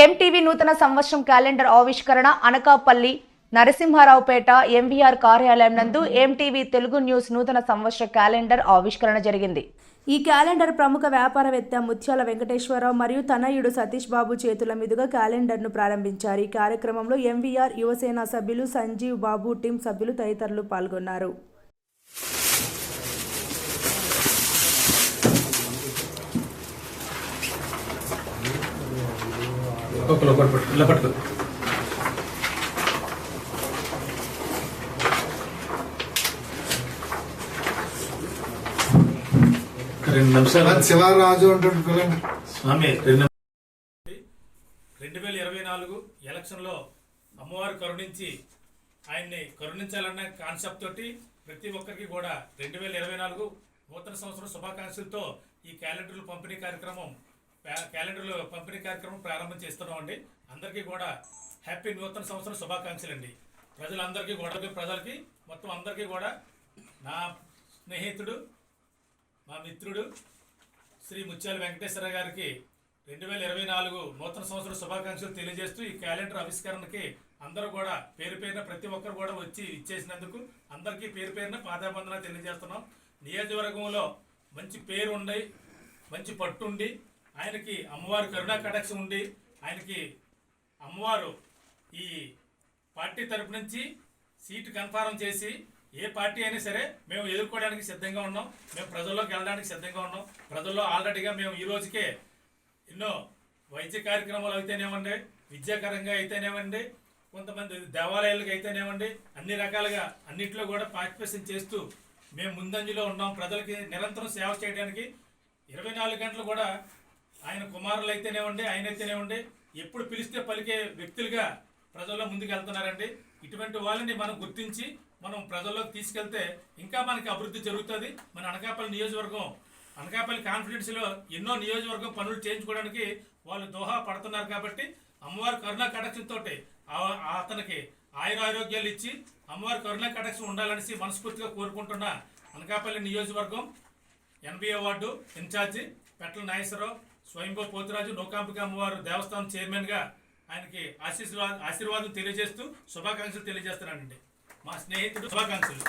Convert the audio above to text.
MTV నూతన సంవత్సరం calendar ఆవిష్కరణ అనకాపల్లి నరసింహారావుపేట ఎంవీఆర్ కార్యాలయం నందు ఎంటీవీ తెలుగు న్యూస్ నూతన సంవత్సర క్యాలెండర్ ఆవిష్కరణ జరిగింది. ఈ క్యాలెండర్ ప్రముఖ వ్యాపారవేత్త ముత్యాల వెంకటేశ్వరరావు మరియు తనయుడు సతీష్ బాబు చేతుల మీదుగా క్యాలెండర్ను ప్రారంభించారు. ఈ కార్యక్రమంలో ఎంవీఆర్ యువసేన సభ్యులు సంజీవ్ బాబు టీం సభ్యులు తదితరులు పాల్గొన్నారు. ఒక్కొక్క లోపల ఇలా పట్టుకో. రెండు నిమిషాలు శివరాజు అంటాడు పిల్లండి స్వామి రెండు రెండు వేల ఇరవై నాలుగు ఎలక్షన్లో అమ్మవారు కరుణించి ఆయన్ని కరుణించాలన్న కాన్సెప్ట్ తోటి ప్రతి ఒక్కరికి కూడా రెండు వేల ఇరవై నాలుగు నూతన సంవత్సరం శుభాకాంక్షలతో ఈ క్యాలెండర్లు పంపిణీ కార్యక్రమం క్యాలెండర్లో పంపిణీ కార్యక్రమం ప్రారంభం చేస్తున్నామండి అందరికీ కూడా హ్యాపీ నూతన సంవత్సరం శుభాకాంక్షలు అండి ప్రజలందరికీ కూడా ప్రజలకి మొత్తం అందరికీ కూడా నా స్నేహితుడు మా మిత్రుడు శ్రీ ముత్యాల వెంకటేశ్వర గారికి రెండు వేల ఇరవై నాలుగు నూతన సంవత్సరం శుభాకాంక్షలు తెలియజేస్తూ ఈ క్యాలెండర్ ఆవిష్కరణకి అందరూ కూడా పేరు పేరున ప్రతి ఒక్కరు కూడా వచ్చి ఇచ్చేసినందుకు అందరికీ పేరు పేరున పాదాబంధన తెలియజేస్తున్నాం. నియోజకవర్గంలో మంచి పేరు ఉండి మంచి పట్టుండి ఆయనకి అమ్మవారు కరుణా కటాక్షం ఉండి ఆయనకి అమ్మవారు ఈ పార్టీ తరపు నుంచి సీటు కన్ఫారం చేసి ఏ పార్టీ అయినా సరే మేము ఎదుర్కోవడానికి సిద్ధంగా ఉన్నాం. మేము ప్రజల్లోకి వెళ్ళడానికి సిద్ధంగా ఉన్నాం. ప్రజల్లో ఆల్రెడీగా మేము ఈ రోజుకే ఎన్నో వైద్య కార్యక్రమాలు అయితేనేమండి విద్యాకరంగా అయితేనేమండి కొంతమంది దేవాలయాలకు అయితేనేమండి అన్ని రకాలుగా అన్నింటిలో కూడా పార్టిసిపేషన్ చేస్తూ మేము ముందంజలో ఉన్నాం. ప్రజలకి నిరంతరం సేవ చేయడానికి ఇరవై నాలుగు గంటలు కూడా ఆయన కుమారులు అయితేనేవ్వండి ఆయన అయితేనేవ్వండి ఎప్పుడు పిలిస్తే పలికే వ్యక్తులుగా ప్రజల్లో ముందుకు వెళ్తున్నారండి ఇటువంటి వాళ్ళని మనం గుర్తించి మనం ప్రజల్లోకి తీసుకెళ్తే ఇంకా మనకి అభివృద్ధి జరుగుతుంది. మన అనకాపల్లి నియోజకవర్గం అనకాపల్లి కాన్ఫిడెన్స్లో ఎన్నో నియోజకవర్గం పనులు చేయించుకోవడానికి వాళ్ళు దోహా పడుతున్నారు కాబట్టి అమ్మవారి కరుణా కటాక్షంతో అతనికి ఆయుర ఆరోగ్యాలు ఇచ్చి అమ్మవారి కరుణా కటాక్షం ఉండాలనేసి మనస్ఫూర్తిగా కోరుకుంటున్న అనకాపల్లి నియోజకవర్గం NBA ward incharge Petla Nageswararao Swayambhu Poturaju Noukambika అమ్మవారు దేవస్థానం చైర్మన్గా ఆయనకి ఆశీర్వాద ఆశీర్వాదం తెలియజేస్తూ శుభాకాంక్షలు తెలియజేస్తున్నానండి. మా స్నేహితుడు శుభాకాంక్షలు.